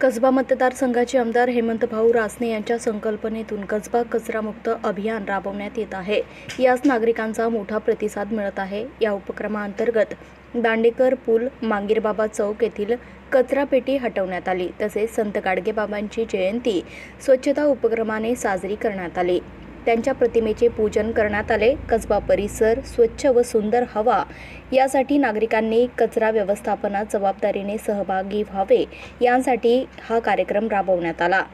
कसबा मतदारसंघाचे आमदार हेमंत भाऊ रासने यांच्या संकल्पनेतून कसबा कचरामुक्त अभियान राबवण्यात येत आहे. यास नागरिकांचा मोठा प्रतिसाद मिळत आहे. या उपक्रमाअंतर्गत दांडेकर पूल मांगीरबाबा चौक येथील कचरापेटी हटवण्यात आली. तसेच संत गाडगेबाबांची जयंती स्वच्छता उपक्रमाने साजरी करण्यात आली. त्यांच्या प्रतिमेचे पूजन करण्यात आले. कसबा परिसर स्वच्छ व सुंदर हवा. यासाठी नागरिकांनी कचरा व्यवस्थापनात जबाबदारीने सहभागी व्हावे. यासाठी हा कार्यक्रम राबवण्यात आला.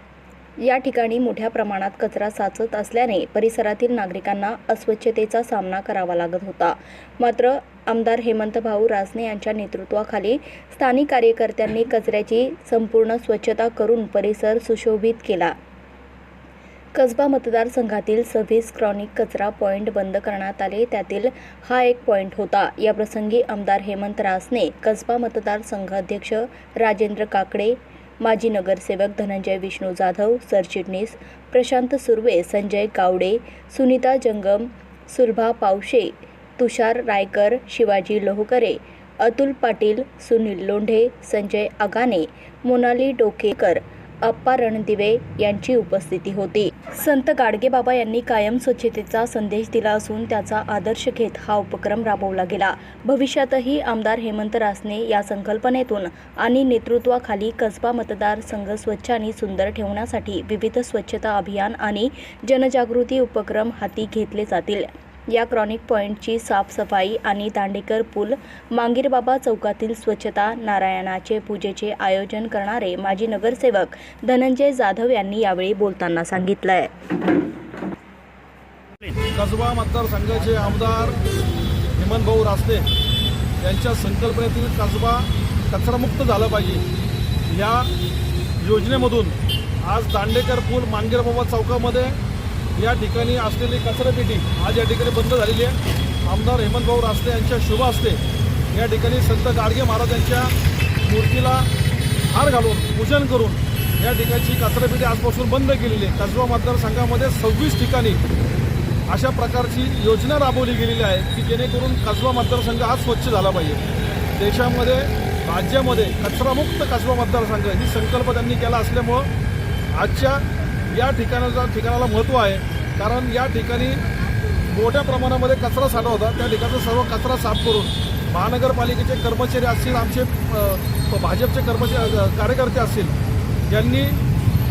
या ठिकाणी मोठ्या प्रमाणात कचरा साचत असल्याने परिसरातील नागरिकांना अस्वच्छतेचा सामना करावा लागत होता. मात्र आमदार हेमंत भाऊ रासने यांच्या नेतृत्वाखाली स्थानिक कार्यकर्त्यांनी कचऱ्याची संपूर्ण स्वच्छता करून परिसर सुशोभित केला. कसबा मतदारसंघातील सव्वीस क्रॉनिक कचरा पॉईंट बंद करण्यात आले. त्यातील हा एक पॉईंट होता. याप्रसंगी आमदार हेमंत रासने कसबा मतदारसंघ अध्यक्ष राजेंद्र काकडे माजी नगरसेवक धनंजय विष्णू जाधव सरचिटणीस प्रशांत सुर्वे संजय गावडे सुनीता जंगम सुलभा पावशे तुषार रायकर शिवाजी लोहकरे अतुल पाटील सुनील लोंढे संजय आगाने मोनाली डोकेकर अप्पा रणदिवे यांची उपस्थिती होती. संत गाडगेबाबा यांनी कायम स्वच्छतेचा संदेश दिला असून त्याचा आदर्श घेत हा उपक्रम राबवला गेला. भविष्यातही आमदार हेमंत रासने या संकल्पनेतून आणि नेतृत्वाखाली कसबा मतदारसंघ स्वच्छ आणि सुंदर ठेवण्यासाठी विविध स्वच्छता अभियान आणि जनजागृती उपक्रम हाती घेतले जातील. या क्रॉनिक पॉईंटची साफसफाई आणि दांडेकर पूल मांगीरबाबा चौकातील स्वच्छता नारायणाचे पूजेचे आयोजन करणारे माजी नगरसेवक धनंजय जाधव यांनी यावेळी बोलताना सांगितलंय. कसबा मतदारसंघाचे आमदार हेमंतभाऊ रास्ते यांच्या संकल्पनेतील कसबा कचरामुक्त झाला पाहिजे. या योजनेमधून आज दांडेकर पूल मांगेरबाबा चौकामध्ये या ठिकाणी असलेली कचरापेटी आज या ठिकाणी बंद झालेली आहे. आमदार हेमंतभाऊ रास्ते यांच्या शुभ असते या ठिकाणी संत गाडगे महाराजांच्या मूर्तीला हार घालून पूजन करून या ठिकाणची कचरापेटी आजपासून बंद केलेली आहे. कसबा मतदारसंघामध्ये सव्वीस ठिकाणी अशा प्रकारची योजना राबवली गेलेली आहे की जेणेकरून कसबा मतदारसंघ हा स्वच्छ झाला पाहिजे. देशामध्ये राज्यामध्ये कचरामुक्त कसबा मतदारसंघ ही संकल्प त्यांनी केला असल्यामुळं आजच्या या ठिकाणाचा ठिकाणाला महत्त्व आहे. कारण या ठिकाणी मोठ्या प्रमाणामध्ये कचरा साठा होता. त्या ठिकाणचा सर्व कचरा साफ करून महानगरपालिकेचे कर्मचारी असतील आमचे भाजपचे कर्मचारी कार्यकर्ते असतील यांनी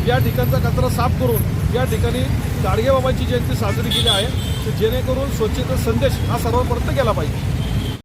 या ठिकाणचा कचरा साफ करून या ठिकाणी गाडगेबाबांची जयंती साजरी केली आहे. जेणेकरून स्वच्छतेचा संदेश हा सर्वांपर्यंत गेला पाहिजे.